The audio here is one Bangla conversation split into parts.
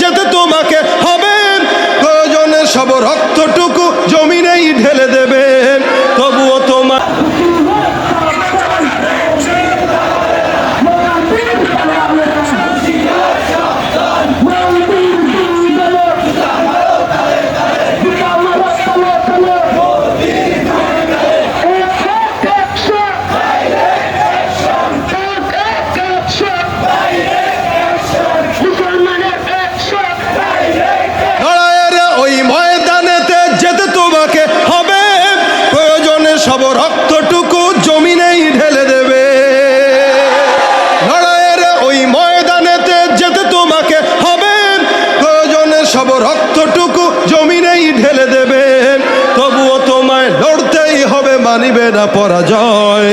যেতে তোমাকে হবে। প্রয়োজনে সব রক্তটুকু জমিনেই ঢেলে দেবে। সব রক্তটুকু জমিনেই ঢেলে দেবে তবুও তোমায় লড়তেই হবে মানিবে না পরাজয়।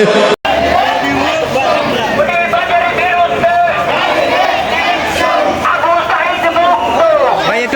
ভাই একটু